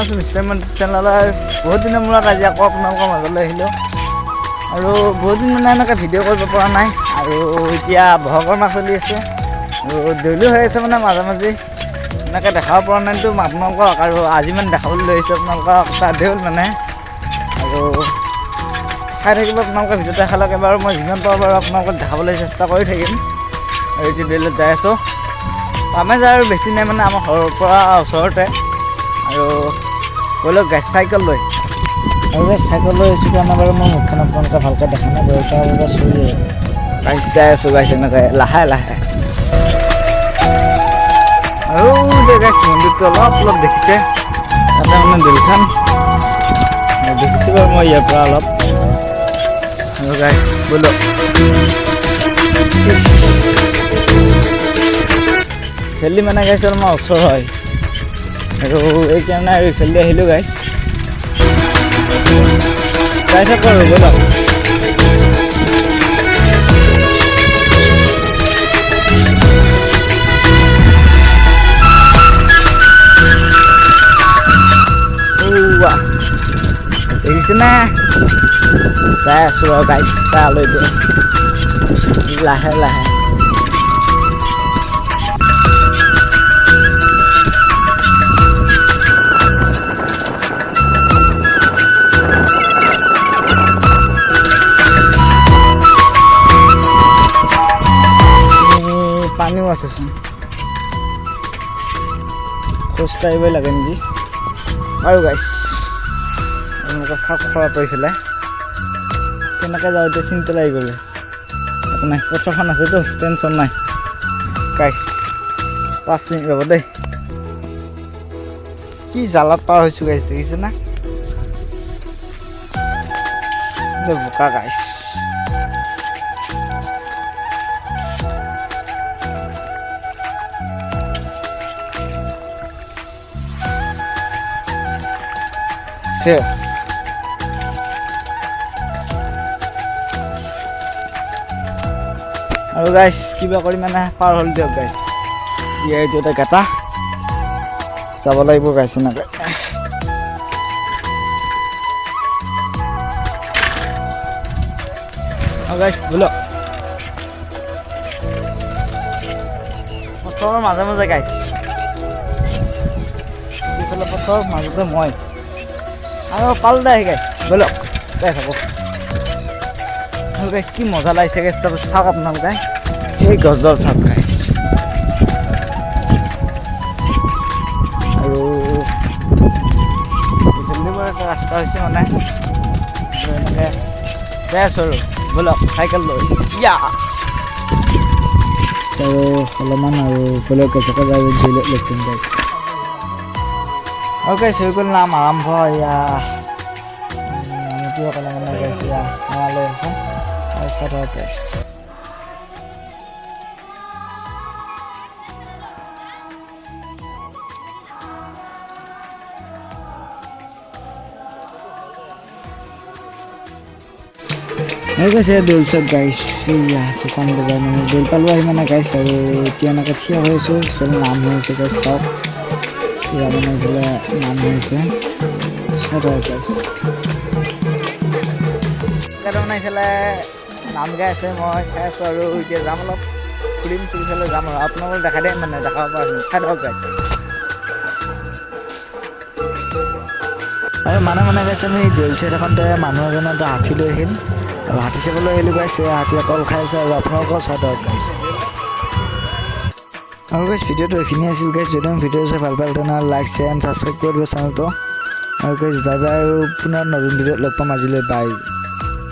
আছোঁ মিষ্টাৰ চেনেলৰ বহুত দিনৰ মূৰত আজি আকৌ আপোনালোকৰ মাজলৈ আহিলোঁ। আৰু বহুত দিন মানে এনেকৈ ভিডিঅ' কৰিব পৰা নাই। আৰু এতিয়া বহাগৰ মাহ চলি আছে। আৰু দৈলো হৈ আছে মানে মাজে মাজে। এনেকৈ দেখাব পৰা নাইতো আপোনালোকক। আৰু আজি মানে দেখাবলৈ লৈ আহিছোঁ আপোনালোকক। তাতে হ'ল মানে। আৰু চাই থাকিব আপোনালোকে ভিডিঅ'টো দেখালৈকে বাৰু মই যিমান পাৰোঁ বাৰু আপোনালোকক দেখাবলৈ চেষ্টা কৰি থাকিম। আৰু এতিয়া দৈলত যাই আছোঁ। পামে যায় আৰু বেছি নাই মানে আমাৰ ঘৰৰ পৰা ওচৰতে। আৰু গৈ লওক গাড়ী চাইকেল লৈ। আৰু এই চাইকেল লৈ আহিছোঁ কাৰণে বাৰু মুখখন আপোনালোকে ভালকৈ দেখা নাই তাৰ বাবে চলি চাই আছোঁ গাড়ী এনেকৈ লাহে লাহে। আৰু যে গাইছ মন্দিৰটো অলপ অলপ দেখিছে। তাতে মানে দোলখান। দেখিছোঁ বাৰু মই ইয়াৰ পৰা অলপ। গাইছ বোলো। খেলি মানে গাইছ আমাৰ ওচৰ হয়। আৰু এইকাৰণে আৰু এইফালে আহিলোঁ গাইছ চাই থাকোঁ আৰু ব'লক ওৱা দেখিছেনে চাই আছোঁ আৰু গাইছ তালৈ লাহে লাহে পানীও আছেচোন খোজ কাঢ়িবই লাগে নেকি? আৰু গাইছ এনেকুৱা চাওক খৰা কৰি পেলাই কেনেকৈ যাওঁ এতিয়া চিন্তা লাগি গ'লে একো নাই পথাৰখন আছেতো টেনশ্যন নাই। গাইছ পাঁচ মিনিট ৰ'ব দেই। কি জালাত পাৰ হৈছোঁ গাইছ দেখিছে না? বোকা গাইছ শেষ আৰু গাইছ কিবা কৰি মানে পাৰ হ'ল দিয়ক গাইছ দিয়া এইটো এটা গাটা চাব লাগিব গাইছ এনেকৈ। গাইছ বোলক পথৰৰ মাজে মাজে গাইছ এইফালে পথৰ মাজতে মই। আৰু পাল দে গাইছ বলক যাই থাকোঁ আৰু গাইছ কি মজা লাগিছে গাইছ তাৰপিছত চাওক আপোনালোকে এই গছডাল চাওক গাইছ আৰু এটা ৰাস্তা হৈছে মানে। এনেকৈ যাই আছোঁ আৰু। বলক চাইকেল লৈ। ইয়া। আৰু অলপমান আৰু বলক গছকে যাই ধৰি লগ গাইছ Oke, okay, saya lama boy ya. Nanti ini dia guys ya. malu ya, harus ada guys. Hai guys ya dulu sob guys iya tukang dengan dulu kalau gimana guys dari tiana kecil itu selamat guys stop মানে নাম হৈছে মানে এইফালে নাম গাই আছে মই চাই আছোঁ আৰু এতিয়া যাম অলপ। ফুৰিম ফুৰি পেলাই যাম আৰু। আপোনালোকক দেখাই দিম মানে দেখাব পৰা। চাই থাকক গাইছে আৰু মানে মানে গাইছে আমি দেউলচেট এখনতে মানুহ এজনে এটা হাতী লৈ আহিল হাতী চাবলৈ আহিলোঁ গাইছে হাতীয়ে কল খাই আছে আৰু আপোনালোকৰ চাই থাকক গাইছে আৰু গাইজ ভিডিঅ'টো এইখিনি আছিল গাইছ যদি মোৰ ভিডিঅ' চাই ভালো পালে তেনেহ'লে লাইক শ্বেয়াৰ এণ্ড ছাবস্ক্ৰাইব কৰিব চেনেলটো আৰু গাইছ বাই বাই আৰু পুনৰ নতুন ভিডিঅ'ত লগ পাম আজিলৈ বাই